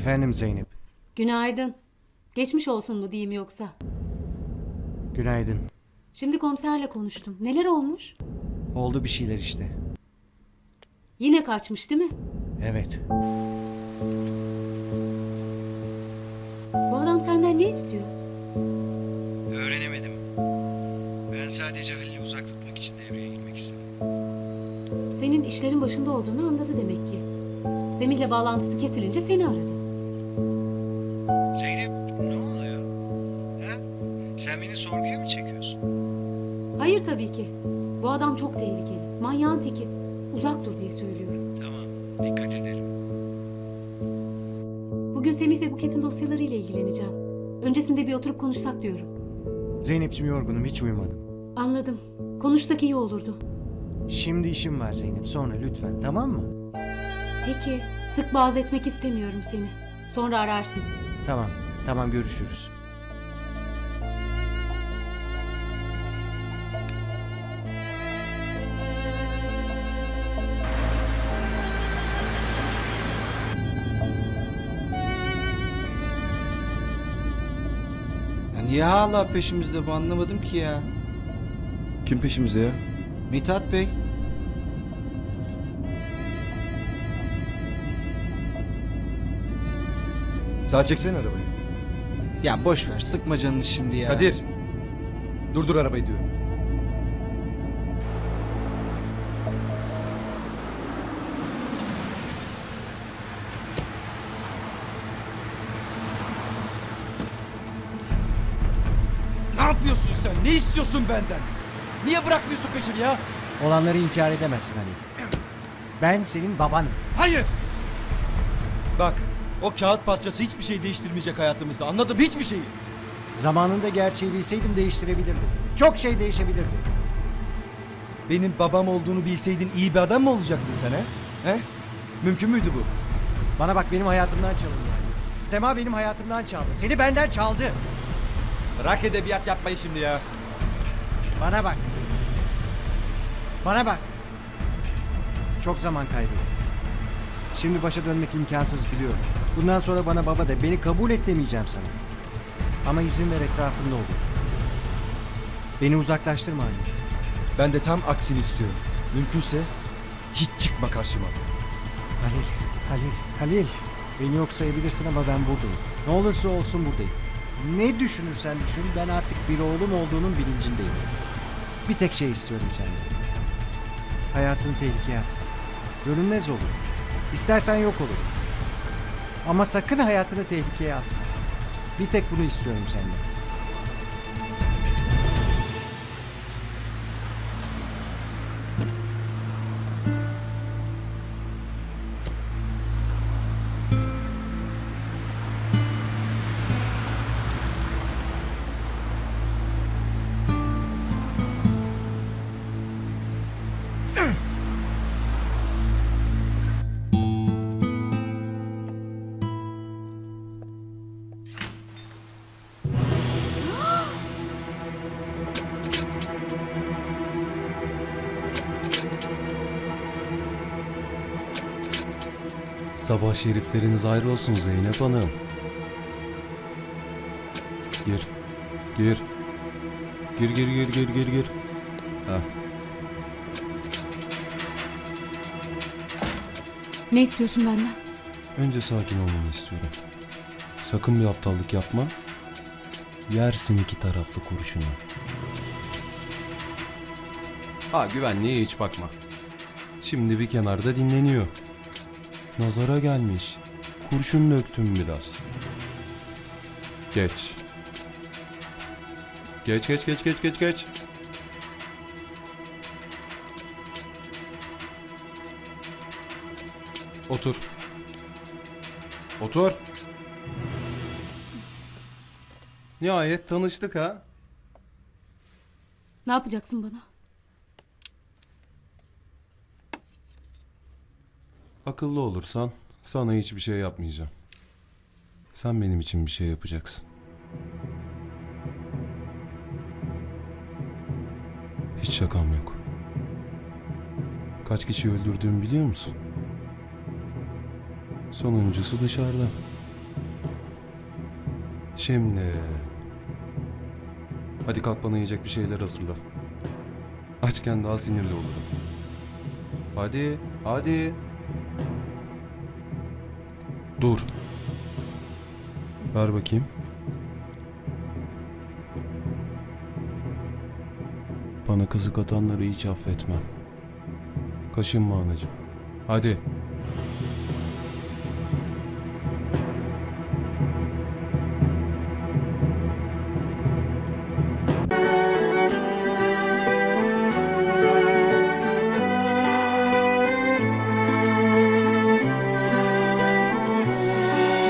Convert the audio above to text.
Efendim Zeynep. Günaydın. Geçmiş olsun mu diyeyim yoksa? Günaydın. Şimdi komiserle konuştum. Neler olmuş? Oldu bir şeyler işte. Yine kaçmış değil mi? Evet. Bu adam senden ne istiyor? Öğrenemedim. Ben sadece Halil'i uzak tutmak için devreye girmek istedim. Senin işlerin başında olduğunu anladı demek ki. Semih'le bağlantısı kesilince seni aradı. Zeynep ne oluyor? Ha? Sen beni sorguya mı çekiyorsun? Hayır tabii ki. Bu adam çok tehlikeli. Manyağın teki. Uzak dur diye söylüyorum. Tamam. Dikkat ederim. Bugün Semih ve Buket'in dosyalarıyla ilgileneceğim. Öncesinde bir oturup konuşsak diyorum. Zeynep'ciğim yorgunum hiç uyumadım. Anladım. Konuşsak iyi olurdu. Şimdi işim var Zeynep. Sonra lütfen tamam mı? Peki. Sık boğaz etmek istemiyorum seni. Sonra ararsın. Tamam. Tamam görüşürüz. Ya niye hala peşimizde bu anlamadım ki ya. Kim peşimizde ya? Mithat Bey. Sağ çeksene arabayı. Ya boş ver sıkma canını şimdi ya. Kadir. Durdur arabayı diyorum. Ne yapıyorsun sen? Ne istiyorsun benden? Niye bırakmıyorsun peşimi ya? Olanları inkar edemezsin Halil. Ben senin babanım. Hayır. Bak, o kağıt parçası hiçbir şey değiştirmeyecek hayatımızda. Anladım hiçbir şeyi. Zamanında gerçeği bilseydim değiştirebilirdim. Çok şey değişebilirdi. Benim babam olduğunu bilseydin iyi bir adam mı olacaktın sen he? He? Mümkün müydü bu? Bana bak benim hayatımdan çalındı. Sema benim hayatımdan çaldı. Seni benden çaldı. Bırak edebiyat yapmayı şimdi ya. Bana bak. Bana bak. Çok zaman kaybettim. Şimdi başa dönmek imkansız biliyorum. Bundan sonra bana baba de beni kabul et demeyeceğim sana. Ama izin ver etrafında ol. Beni uzaklaştırma Ali. Ben de tam aksini istiyorum. Mümkünse hiç çıkma karşıma. Halil, Halil, Halil. Beni yok sayabilirsin ama ben buradayım. Ne olursa olsun buradayım. Ne düşünürsen düşün ben artık bir oğlum olduğunun bilincindeyim. Bir tek şey istiyorum senden. Hayatını tehlikeye atma. Görünmez olur. İstersen yok olur. Ama sakın hayatını tehlikeye atma. Bir tek bunu istiyorum senden. Sabah şerifleriniz ayrı olsun Zeynep Hanım. Gir. Gir. Gir gir gir gir gir gir. Ha. Ne istiyorsun benden? Önce sakin olmanı istiyorum. Sakın bir aptallık yapma. Yersin iki taraflı kurşunu. Ha güvenliğe hiç bakma. Şimdi bir kenarda dinleniyor. Nazara gelmiş. Kurşun döktüm biraz. Geç. Geç geç geç geç geç geç. Otur. Otur. Nihayet tanıştık ha. Ne yapacaksın bana? Akıllı olursan sana hiçbir şey yapmayacağım. Sen benim için bir şey yapacaksın. Hiç şakam yok. Kaç kişi öldürdüğümü biliyor musun? Sonuncusu dışarıda. Şimdi... Hadi kalk bana yiyecek bir şeyler hazırla. Açken daha sinirli olurum. Hadi, hadi. Dur. Ver bakayım. Bana kızık atanları hiç affetmem. Kaşınma anacığım. Hadi.